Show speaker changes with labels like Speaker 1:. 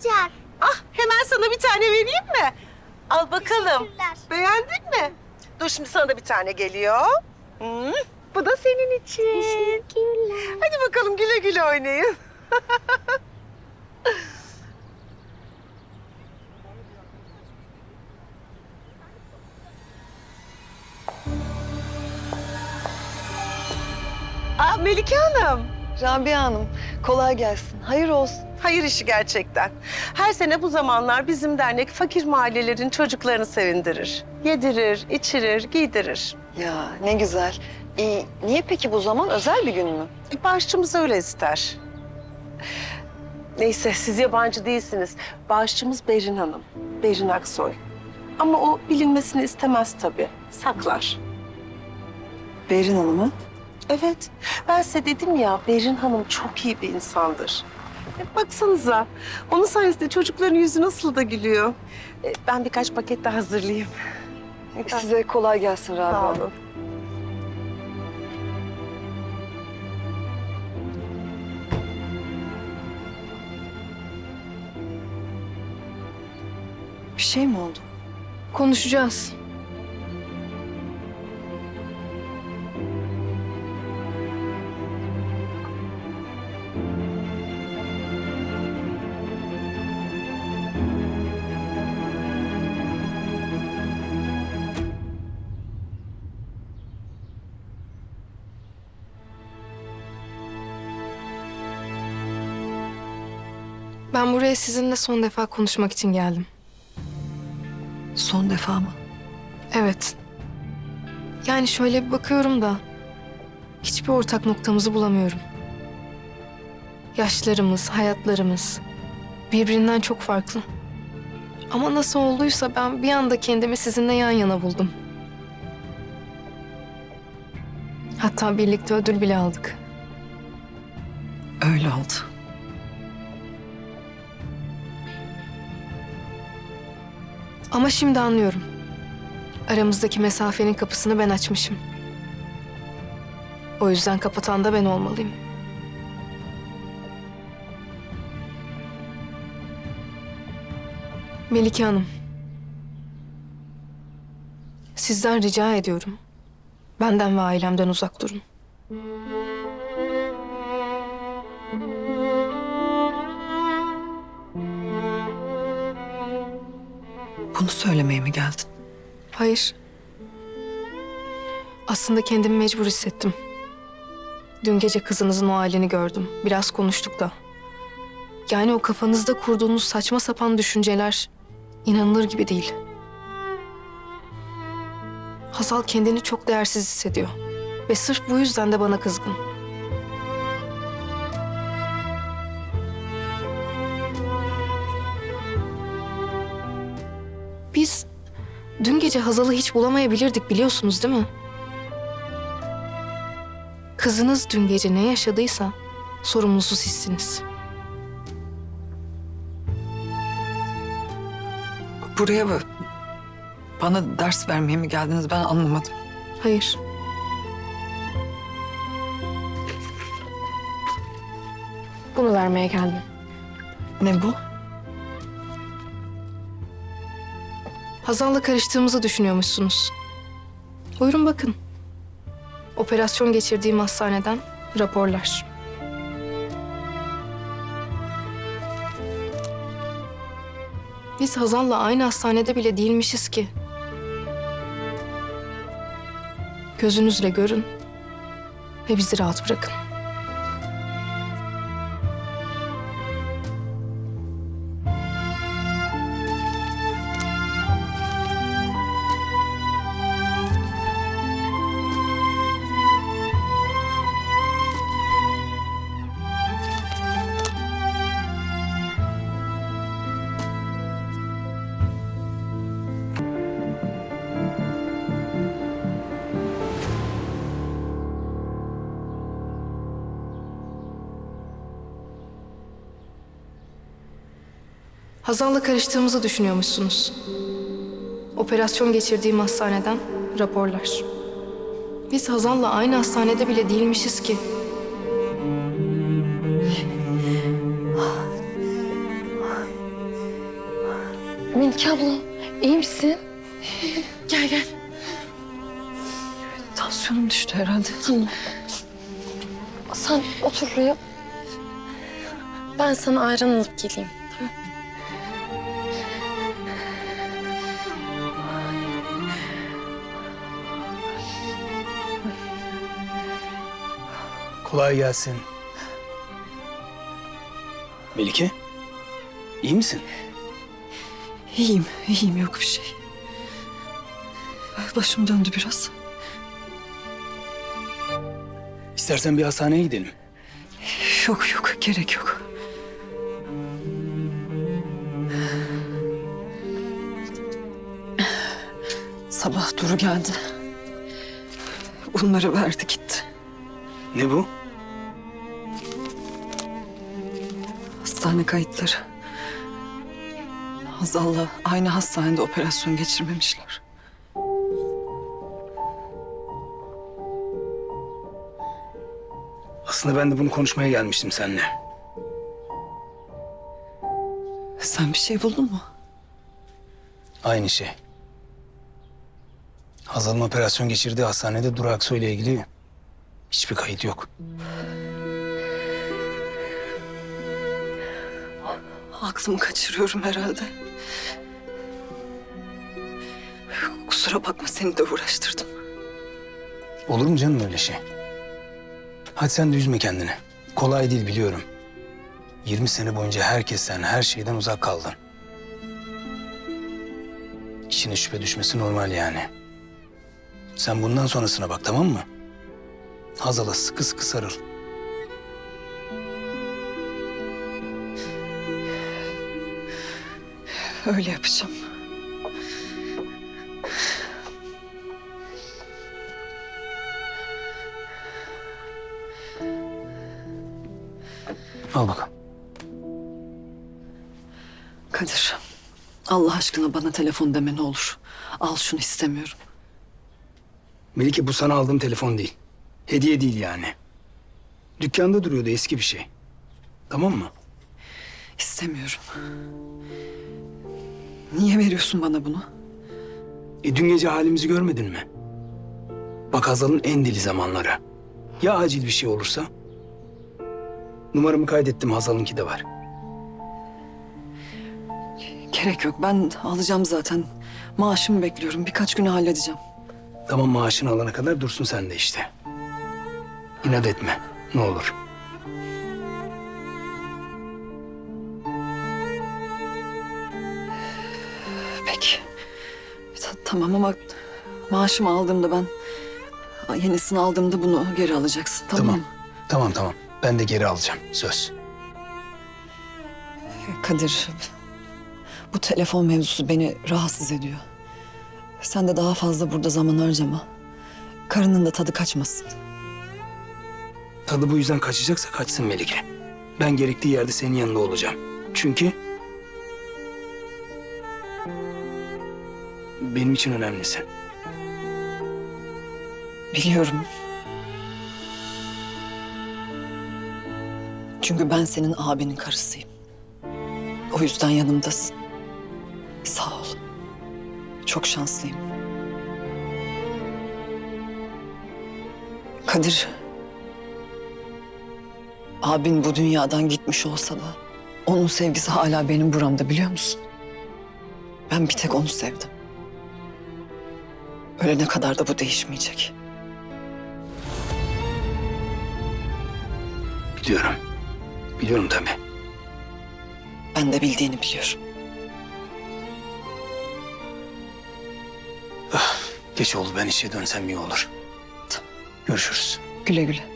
Speaker 1: oyuncak.
Speaker 2: Ah hemen sana bir tane vereyim mi? Al bakalım.
Speaker 1: Teşekkürler.
Speaker 2: Beğendin mi? Dur şimdi sana da bir tane geliyor. Hmm, bu da senin için.
Speaker 1: Teşekkürler.
Speaker 2: Hadi bakalım güle güle oynayın. Aa Melike Hanım.
Speaker 3: Rabia Hanım, kolay gelsin. Hayır olsun.
Speaker 2: Hayır işi gerçekten. Her sene bu zamanlar bizim dernek fakir mahallelerin çocuklarını sevindirir. Yedirir, içirir, giydirir.
Speaker 3: Ya ne güzel. İyi, niye peki bu zaman özel bir gün mü?
Speaker 2: E, Bağışçımız öyle ister. Neyse siz yabancı değilsiniz. Bağışçımız Berin Hanım. Berin Aksoy. Ama o bilinmesini istemez tabii. Saklar.
Speaker 3: Berin Hanım'ı.
Speaker 2: Evet. Ben size dedim ya Berin Hanım çok iyi bir insandır. E, baksanıza. Onun sayesinde çocukların yüzü nasıl da gülüyor. E, ben birkaç paket de hazırlayayım.
Speaker 3: Size kolay gelsin Rabia
Speaker 2: Sağ olun.
Speaker 3: Bir şey mi oldu?
Speaker 4: Konuşacağız. Ben buraya sizinle son defa konuşmak için geldim.
Speaker 3: Son defa mı?
Speaker 4: Evet. Yani şöyle bir bakıyorum da hiçbir ortak noktamızı bulamıyorum. Yaşlarımız, hayatlarımız birbirinden çok farklı. Ama nasıl olduysa ben bir anda kendimi sizinle yan yana buldum. Hatta birlikte ödül bile aldık.
Speaker 3: Öyle oldu.
Speaker 4: Ama şimdi anlıyorum. Aramızdaki mesafenin kapısını ben açmışım. O yüzden kapatan da ben olmalıyım. Melike Hanım. Sizden rica ediyorum. Benden ve ailemden uzak durun.
Speaker 3: Bunu söylemeye mi geldin?
Speaker 4: Hayır. Aslında kendimi mecbur hissettim. Dün gece kızınızın o halini gördüm. Biraz konuştuk da. Yani o kafanızda kurduğunuz saçma sapan düşünceler inanılır gibi değil. Hazal kendini çok değersiz hissediyor. Ve sırf bu yüzden de bana kızgın. Gece Hazal'ı hiç bulamayabilirdik biliyorsunuz değil mi? Kızınız dün gece ne yaşadıysa sorumlusu sizsiniz.
Speaker 3: Buraya mı? Bana ders vermeye mi geldiniz ben anlamadım.
Speaker 4: Hayır. Bunu vermeye geldim.
Speaker 3: Ne bu?
Speaker 4: Hazal'la karıştığımızı düşünüyormuşsunuz. Buyurun bakın. Operasyon geçirdiğim hastaneden raporlar. Biz Hazal'la aynı hastanede bile değilmişiz ki. Gözünüzle görün ve bizi rahat bırakın. Hazal'la karıştığımızı düşünüyormuşsunuz. Operasyon geçirdiğim hastaneden raporlar. Biz Hazal'la aynı hastanede bile değilmişiz ki. Melike abla iyi misin?
Speaker 2: Gel gel.
Speaker 3: Tansiyonum düştü herhalde.
Speaker 4: Tamam. Sen otur buraya. Ben sana ayran alıp geleyim.
Speaker 1: Kolay gelsin. Melike, iyi misin?
Speaker 3: İyiyim, iyiyim yok bir şey. Başım döndü biraz.
Speaker 1: İstersen bir hastaneye gidelim.
Speaker 3: Yok yok gerek yok. Sabah Duru geldi. Bunları verdi gitti.
Speaker 1: Ne bu?
Speaker 3: Hastane kayıtları. Hazal'la aynı hastanede operasyon geçirmemişler.
Speaker 1: Aslında ben de bunu konuşmaya gelmiştim seninle.
Speaker 3: Sen bir şey buldun mu?
Speaker 1: Aynı şey. Hazal'ın operasyon geçirdiği hastanede Duru Aksoy ile ilgili hiçbir kayıt yok.
Speaker 3: Aklımı kaçırıyorum herhalde. Kusura bakma seni de uğraştırdım.
Speaker 1: Olur mu canım öyle şey? Hadi sen de üzme kendini. Kolay değil biliyorum. 20 sene boyunca herkesten, her şeyden uzak kaldın. İçine şüphe düşmesi normal yani. Sen bundan sonrasına bak tamam mı? Hazal'a sıkı sıkı sarıl.
Speaker 3: Öyle yapacağım.
Speaker 1: Al bakalım.
Speaker 3: Kadir, Allah aşkına bana telefon deme ne olur. Al şunu istemiyorum.
Speaker 1: Melike bu sana aldığım telefon değil. Hediye değil yani. Dükkanda duruyordu eski bir şey. Tamam mı?
Speaker 3: İstemiyorum. Niye veriyorsun bana bunu?
Speaker 1: E dün gece halimizi görmedin mi? Bak Hazal'ın en deli zamanları. Ya acil bir şey olursa? Numaramı kaydettim Hazal'ınki de var.
Speaker 3: Gerek yok. Ben alacağım zaten. Maaşımı bekliyorum. Birkaç güne halledeceğim.
Speaker 1: Tamam maaşını alana kadar dursun sen de işte. İnat etme ne olur.
Speaker 3: Peki. Ta- tamam ama maaşımı aldığımda ben yenisini aldığımda bunu geri alacaksın. Tamam,
Speaker 1: Tamam.
Speaker 3: mı?
Speaker 1: Tamam tamam ben de geri alacağım söz.
Speaker 3: Kadir, bu telefon mevzusu beni rahatsız ediyor. Sen de daha fazla burada zaman harcama. Karının da tadı kaçmasın.
Speaker 1: Tadı bu yüzden kaçacaksa kaçsın Melike. Ben gerektiği yerde senin yanında olacağım. Çünkü... Benim için önemlisin.
Speaker 3: Biliyorum. Çünkü ben senin abinin karısıyım. O yüzden yanımdasın. Sağ ol. Çok şanslıyım. Kadir. Abin bu dünyadan gitmiş olsa da onun sevgisi hala benim buramda biliyor musun? Ben bir tek onu sevdim. Ölene kadar da bu değişmeyecek.
Speaker 1: Biliyorum. Biliyorum tabii.
Speaker 3: Ben de bildiğini biliyorum.
Speaker 1: Geç oldu ben işe dönsem iyi olur. Görüşürüz.
Speaker 3: Güle güle.